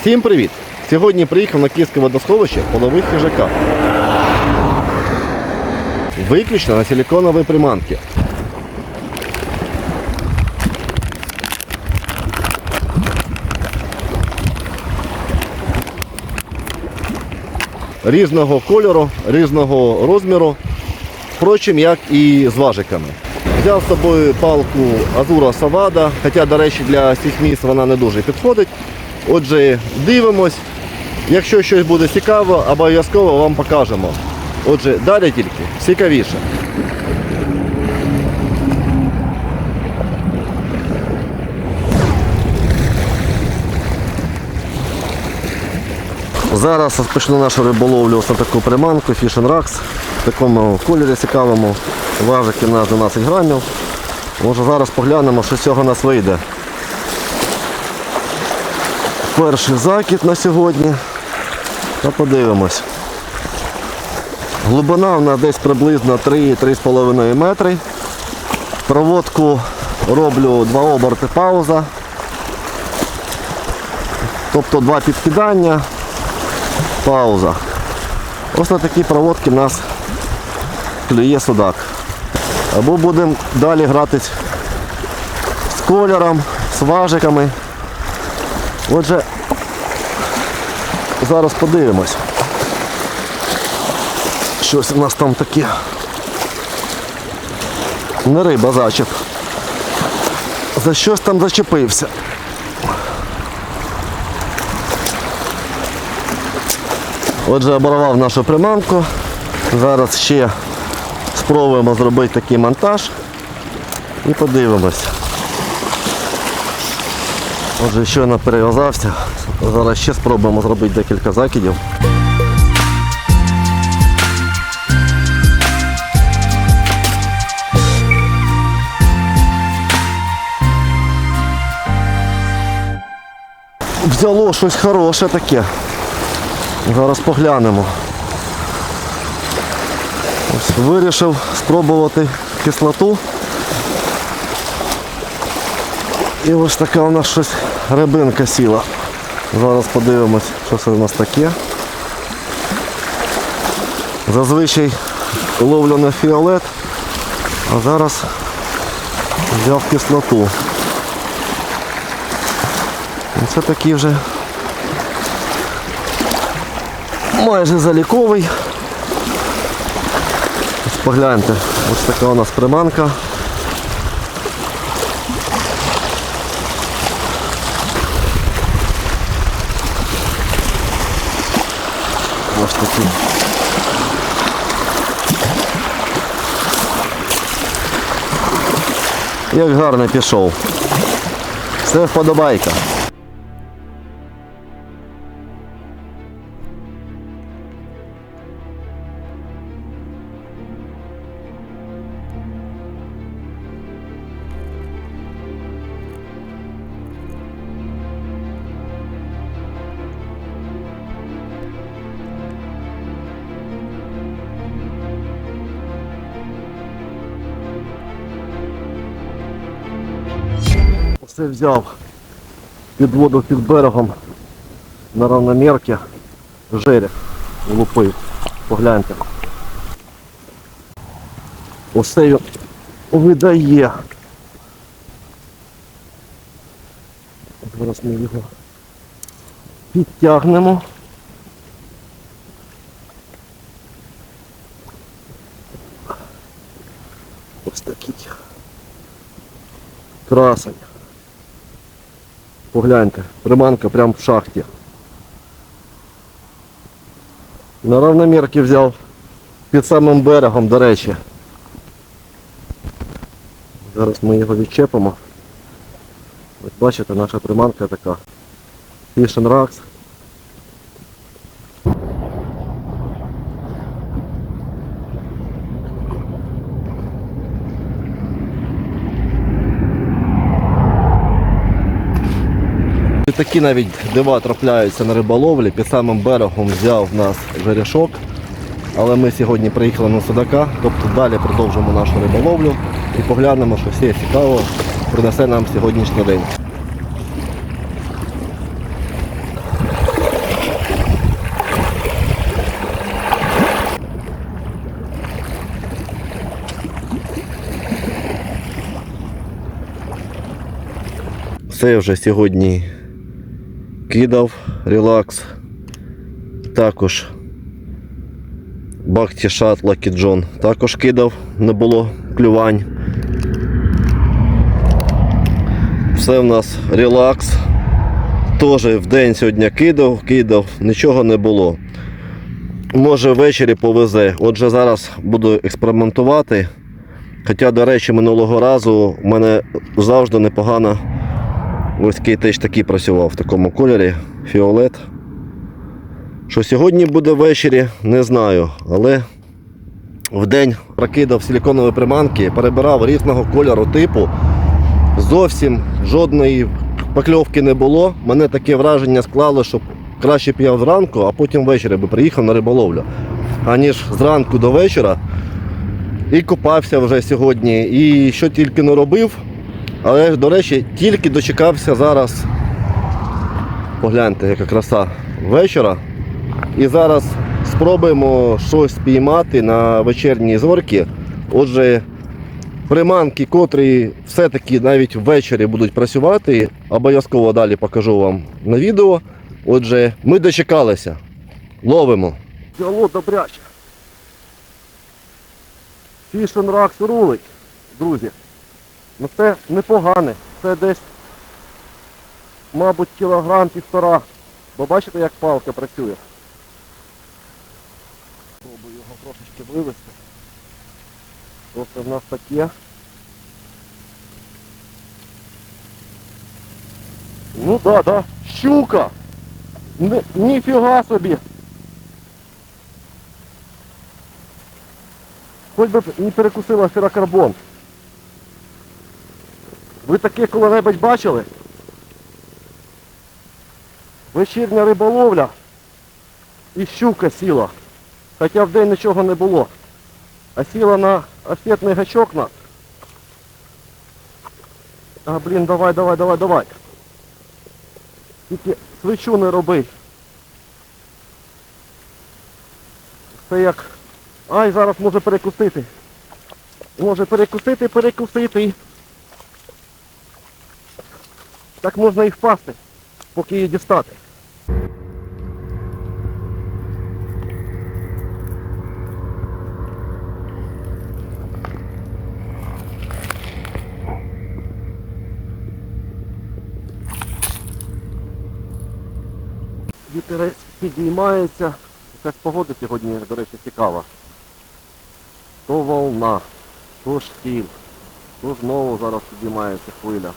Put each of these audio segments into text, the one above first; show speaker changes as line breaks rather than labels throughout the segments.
Всім привіт! Сьогодні приїхав на Київське водосховище полових хижака. Виключно на силиконові приманки. Різного кольору, різного розміру, впрочем, як і з важиками. Взяв з собою палку Азура Савада, хоча, до речі, для цих місць вона не дуже підходить. Отже, дивимось. Якщо щось буде цікаво, обов'язково вам покажемо. Отже, далі тільки цікавіше. Зараз розпочну нашу риболовлю ось на таку приманку Fish Rax в такому кольорі цікавому. Важики на 12 грамів. Може зараз поглянемо, що з цього нас вийде. Перший закид на сьогодні. Та подивимось. Глибина нас десь приблизно 3-3,5 метри. Проводку роблю два оберти пауза. Тобто два підкидання, пауза. Ось на такій проводці в нас клює судак. Або будемо далі гратись з кольором, з важиками. Отже, зараз подивимось. Щось у нас там таке. Не риба зачеп. За щось там зачепився. Отже, оборвав нашу приманку. Зараз ще спробуємо зробити такий монтаж і подивимось. Отже, щойно перев'язався. Зараз ще спробуємо зробити декілька закидів. Взяло щось хороше таке. Зараз поглянемо. Ось вирішив спробувати кислоту. І ось така у нас щось рибинка сіла. Зараз подивимось, що це у нас таке. Зазвичай ловлю на фіолет, а зараз взяв кислоту. Це такий вже майже заліковий. Погляньте, ось така у нас приманка. Ось такі. Як гарно пішов. Все вподобайка. Все взяв під воду під берегом на равномірки жерех лупив. Погляньте. Усе він видає. Зараз ми його підтягнемо. Ось такий красень. Погляньте, приманка прямо в шахті. На равномірки взяв під самим берегом, до речі. Зараз ми його відчепимо. Ось бачите, наша приманка така. Фішн and Такі навіть дива трапляються на риболовлі, під самим берегом взяв в нас жерешок. Але ми сьогодні приїхали на Судака, тобто далі продовжимо нашу риболовлю і поглянемо, що все цікаво принесе нам сьогоднішній день. Це вже сьогодні кидав релакс. Також Бахті Шат Лакі Джон також кидав, не було клювань. Все в нас релакс. Теж в день сьогодні кидав, кидав, нічого не було. Може ввечері повезе. Отже, зараз буду експериментувати. Хоча, до речі, минулого разу в мене завжди непогано ось теж такий працював в такому кольорі фіолет. Що сьогодні буде ввечері, не знаю, але в день прокидав силіконові приманки, перебирав різного кольору типу. Зовсім жодної покльовки не було. Мене таке враження склало, що краще б я зранку, а потім ввечері би приїхав на риболовлю. Аніж зранку до вечора і купався вже сьогодні. І що тільки не робив. Але, до речі, тільки дочекався зараз. Погляньте, яка краса вечора. І зараз спробуємо щось спіймати на вечірній зорці. Отже, приманки, котрі все-таки навіть ввечері будуть працювати, обов'язково далі покажу вам на відео. Отже, ми дочекалися. Ловимо. Алло, добряче. Фішен ракс рулить, друзі. Ну це непогане. Це десь, мабуть, кілограм півтора. Бо бачите, як палка працює. Спробую його трошечки вивести. Ось в нас таке. Ну да, да. Щука! Ні, ніфіга собі! Хоч би не перекусила ферокарбон. Ви таке коли-небудь бачили? Вечірня риболовля і щука сіла. Хоча в день нічого не було. А сіла на офетний гачок на. А, блін, давай, давай, давай, давай. Тільки свечу не роби. Це як... Ай, зараз може перекусити. Може перекусити, перекусити. Так можна і впасти, поки її дістати. Вітерець підіймається. Якась погода сьогодні, до речі, цікава. То волна, то штіль, то знову зараз підіймається хвиля.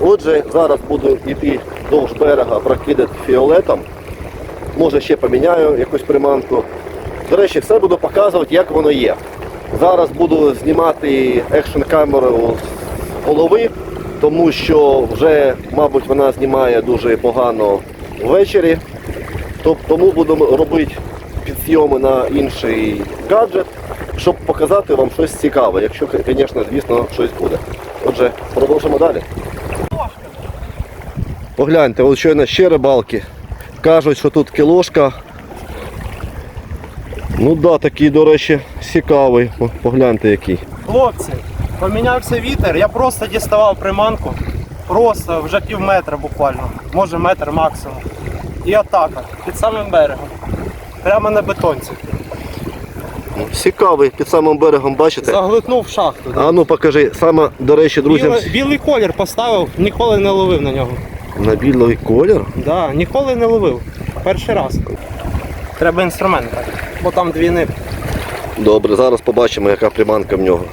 Отже, зараз буду йти вдовж берега, прокидати фіолетом. Може ще поміняю якусь приманку. До речі, все буду показувати, як воно є. Зараз буду знімати екшн камеру з голови, тому що вже, мабуть, вона знімає дуже погано ввечері. Тому будемо робити підсйоми на інший гаджет, щоб показати вам щось цікаве, якщо, звісно, звісно, щось буде. Отже, продовжимо далі. Погляньте, от щойно ще рибалки. Кажуть, що тут кілошка. Ну да, такий, до речі, цікавий. Погляньте який.
Хлопці, помінявся вітер, я просто діставав приманку. Просто вже пів метра буквально, може метр максимум. І атака під самим берегом. Прямо на бетонці.
Цікавий, під самим берегом бачите?
Заглитнув шахту.
А ну покажи, саме, до речі, друзям,
Білий, білий колір поставив, ніколи не ловив на нього.
На білий колір.
Да, ніколи не ловив. Перший раз. Треба інструмент, бо там дві нитки.
Добре, зараз побачимо, яка приманка в нього.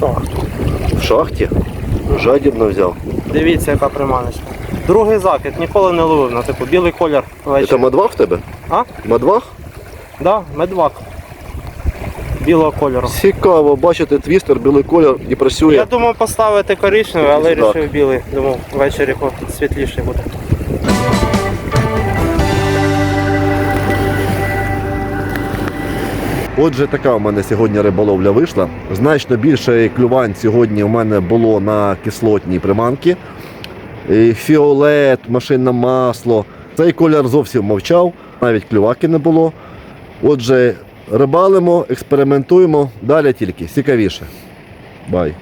Шахту.
В шахті? Жадібно взяв.
Дивіться, яка приманочка. Другий закид, ніколи не ловив на типу білий колір
Це медвах в тебе?
А?
Медвах?
Да, медвак. Білого кольору.
Цікаво, бачите, твістер, білий колір і працює.
Я думав поставити коричневий, але
Так.
вирішив білий. Думав, ввечері світліший буде.
Отже, така у мене сьогодні риболовля вийшла. Значно більше клювань сьогодні у мене було на кислотні приманки. І Фіолет, машинне масло. Цей колір зовсім мовчав, навіть клюваки не було. Отже, рибалимо, експериментуємо, далі тільки цікавіше. Бай.